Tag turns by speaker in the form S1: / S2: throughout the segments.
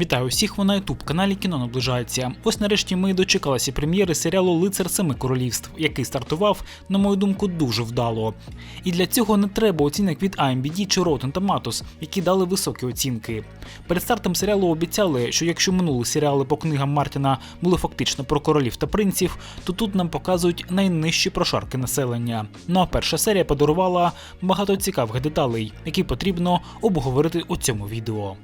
S1: Вітаю усіх ви на ютуб каналі Кіно наближається. Ось нарешті ми дочекалися прем'єри серіалу Лицар Семи Королівств, який стартував, на мою думку, дуже вдало. І для цього не треба оцінок від IMDb чи Rotten Tomatoes, які дали високі оцінки. Перед стартом серіалу обіцяли, що якщо минулі серіали по книгам Мартіна були фактично про королів та принців, то тут нам показують найнижчі прошарки населення. Ну а перша серія подарувала багато цікавих деталей, які потрібно обговорити у цьому відео.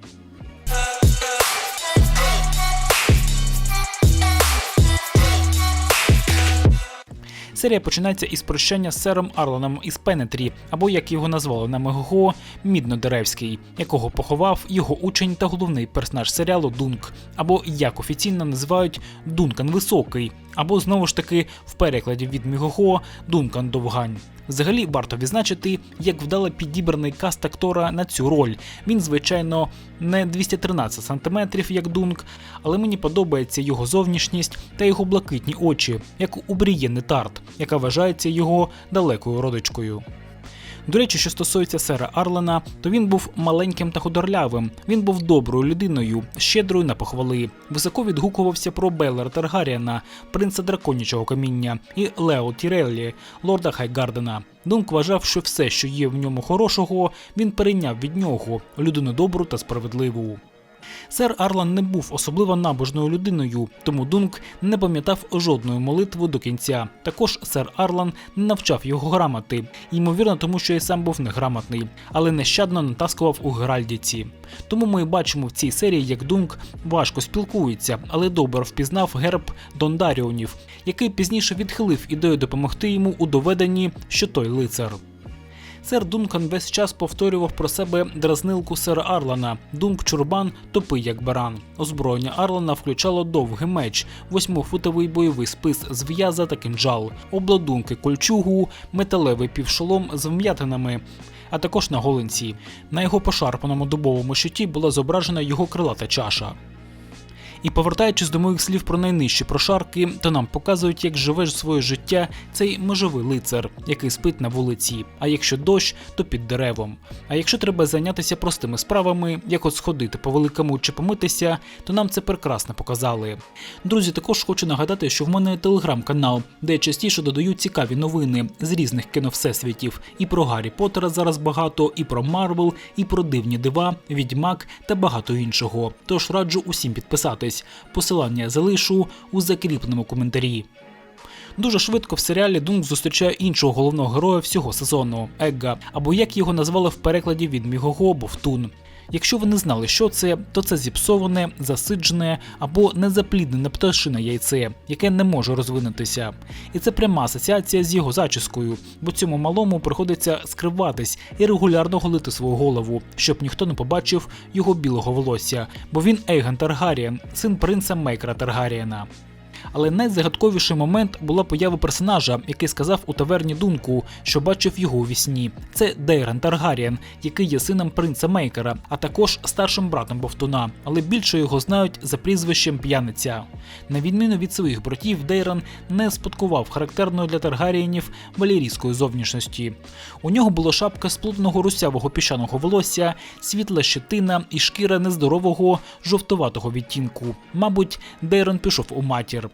S1: Серія починається із прощання з сером Арланом із Пенетрі, або як його назвали на МГГО, Міднодеревський, якого поховав його учень та головний персонаж серіалу Дунк, або як офіційно називають Дункан Високий, або знову ж таки в перекладі від Мігого Дункан Довгань. Взагалі варто відзначити, як вдало підібраний каст актора на цю роль. Він, звичайно, не 213 см, як Дунк, але мені подобається його зовнішність та його блакитні очі, як у Брієни Тарт, яка вважається його далекою родичкою. До речі, що стосується сера Арлена, то він був маленьким та худорлявим. Він був доброю людиною, щедрою на похвали. Високо відгукувався про Беллера Таргаріана, принца драконячого каміння, і Лео Тіреллі, лорда Хайгардена. Дунк вважав, що все, що є в ньому хорошого, він перейняв від нього людину добру та справедливу. Сер Арлан не був особливо набожною людиною, тому Дунк не пам'ятав жодної молитви до кінця. Також сер Арлан не навчав його грамоти, ймовірно, тому що і сам був неграмотний, але нещадно натаскував у Геральдіці. Тому ми бачимо в цій серії, як Дунк важко спілкується, але добре впізнав герб Дондаріонів, який пізніше відхилив ідею допомогти йому у доведенні, що той лицар. Сер Дункан весь час повторював про себе дразнилку сера Арлана. Дунк чурбан топий як баран. Озброєння Арлана включало довгий меч, восьмифутовий бойовий спис з в'яза та кинджал, обладунки кольчугу, металевий півшолом з вм'ятинами. А також на голинці. На його пошарпаному дубовому щиті була зображена його крилата чаша. І повертаючись до моїх слів про найнижчі прошарки, то нам показують, як живе своє життя цей межовий лицар, який спить на вулиці. А якщо дощ, то під деревом. А якщо треба зайнятися простими справами, як от сходити по великому чи помитися, то нам це прекрасно показали. Друзі, також хочу нагадати, що в мене телеграм-канал, де я частіше додаю цікаві новини з різних кіновсесвітів. І про Гаррі Поттера зараз багато, і про Марвел, і про дивні дива, відьмак та багато іншого. Тож раджу усім підписатись. Посилання залишу у закріпленому коментарі. Дуже швидко в серіалі Дунк зустрічає іншого головного героя всього сезону Егга, або як його назвали в перекладі від Мігого Бовтун. Якщо ви не знали, що це, то це зіпсоване, засиджене або незапліднене пташине яйце, яке не може розвинутися. І це пряма асоціація з його зачіскою, бо цьому малому приходиться скриватись і регулярно голити свою голову, щоб ніхто не побачив його білого волосся, бо він Ейгон Таргарієн, син принца Мейкра Таргарієна. Але найзагадковіший момент була поява персонажа, який сказав у таверні Дунку, що бачив його у вісні. Це Дейран Таргарієн, який є сином принца Мейкера, а також старшим братом Бовтуна, але більше його знають за прізвищем п'яниця. На відміну від своїх братів, Дейран не спадкував характерної для Таргарієнів валерійської зовнішності. У нього була шапка сплутаного русявого піщаного волосся, світла щетина і шкіра нездорового жовтуватого відтінку. Мабуть, Дейрон пішов у матір.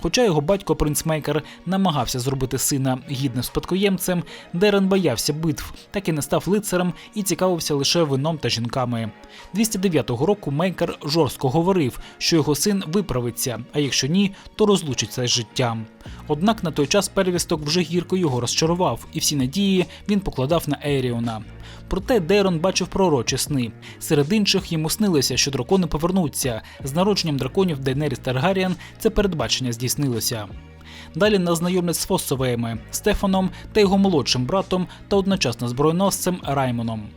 S1: Хоча його батько принц Мейкер намагався зробити сина гідним спадкоємцем, Дерен боявся битв, так і не став лицарем і цікавився лише вином та жінками. 209-го року Мейкер жорстко говорив, що його син виправиться, а якщо ні, то розлучиться з життям. Однак на той час первісток вже гірко його розчарував, і всі надії він покладав на Еріона. Проте Дейрон бачив пророчі сни. Серед інших йому снилося, що дракони повернуться. З народженням драконів Дейнеріс Таргаріан це передбачення здійснилося. Далі нас знайомлять з Фоссовеями, Стефаном та його молодшим братом та одночасно збройносцем Раймоном.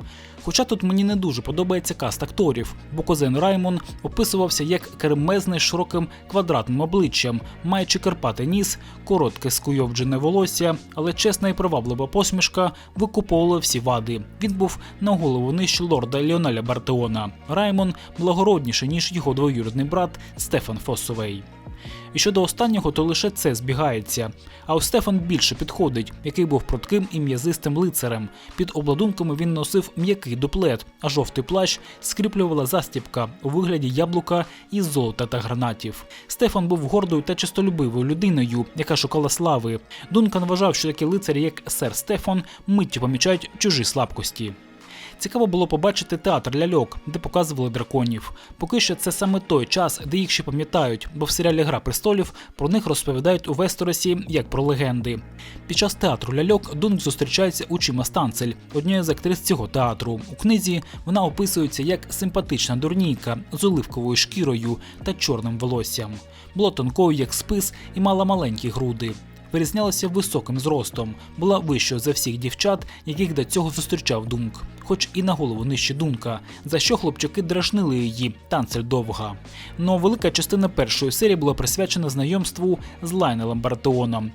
S1: Хоча тут мені не дуже подобається каст акторів, бо козен Раймон описувався як кермезний з широким квадратним обличчям, маючи карпатий ніс, коротке скуйовджене волосся, але чесна і приваблива посмішка викуповувала всі вади. Він був на голову нижче лорда Ліонеля Бартеона. Раймон благородніший, ніж його двоюрідний брат Стефан Фоссовей. І щодо останнього, то лише це збігається. А ось Стефан більше підходить, який був прутким і м'язистим лицарем. Під обладунками він носив м'який дуплет, а жовтий плащ скріплювала застібка у вигляді яблука із золота та гранатів. Стефан був гордою та чистолюбивою людиною, яка шукала слави. Дункан вважав, що такі лицарі, як сер Стефан, миттю помічають чужі слабкості. Цікаво було побачити театр ляльок, де показували драконів. Поки що це саме той час, де їх ще пам'ятають, бо в серіалі Гра престолів про них розповідають у Вестеросі як про легенди. Під час театру ляльок Дунк зустрічається у Чіма Станцель, однією з актрис цього театру. У книзі вона описується як симпатична дурнійка з оливковою шкірою та чорним волоссям. Була тонкою, як спис, і мала маленькі груди. Вирізнялася високим зростом, була вищою за всіх дівчат, яких до цього зустрічав Дунк, хоч і на голову нижче Дунка, за що хлопчаки дражнили її танцель довга. Но велика частина першої серії була присвячена знайомству з Лайнелем Бартеоном.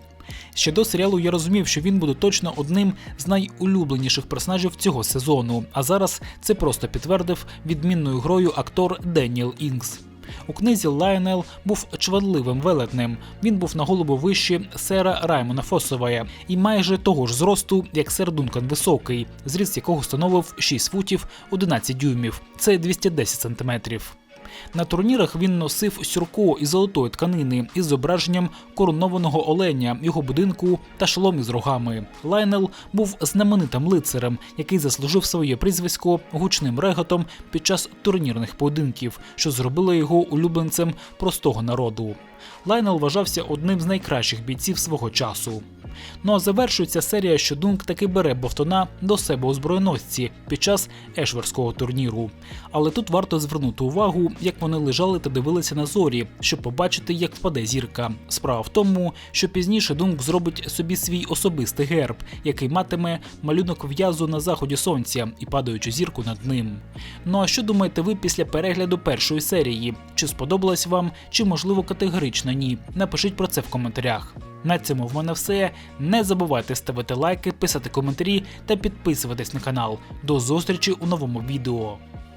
S1: Ще до серіалу я розумів, що він буде точно одним з найулюбленіших персонажів цього сезону, а зараз це просто підтвердив відмінною грою актор Деніел Інкс. У книзі Лайонел був чванливим велетнем. Він був на голову вище сера Раймона Фосовая і майже того ж зросту, як сер Дункан Високий, зріст якого становив 6 футів 11 дюймів. Це 210 сантиметрів. На турнірах він носив сюрко із золотої тканини із зображенням коронованого оленя, його будинку та шолом із рогами. Лайнел був знаменитим лицарем, який заслужив своє прізвисько гучним реготом під час турнірних поєдинків, що зробило його улюбленцем простого народу. Лайнел вважався одним з найкращих бійців свого часу. Ну а завершується серія, що Дунк таки бере Бовтона до себе у збройносці під час ешверського турніру. Але тут варто звернути увагу, як вони лежали та дивилися на зорі, щоб побачити, як впаде зірка. Справа в тому, що пізніше Дунк зробить собі свій особистий герб, який матиме малюнок в'язу на заході сонця і падаючу зірку над ним. Ну а що думаєте ви після перегляду першої серії? Чи сподобалась вам, чи можливо категорично ні? Напишіть про це в коментарях. На цьому в мене все. Не забувайте ставити лайки, писати коментарі та підписуватись на канал. До зустрічі у новому відео.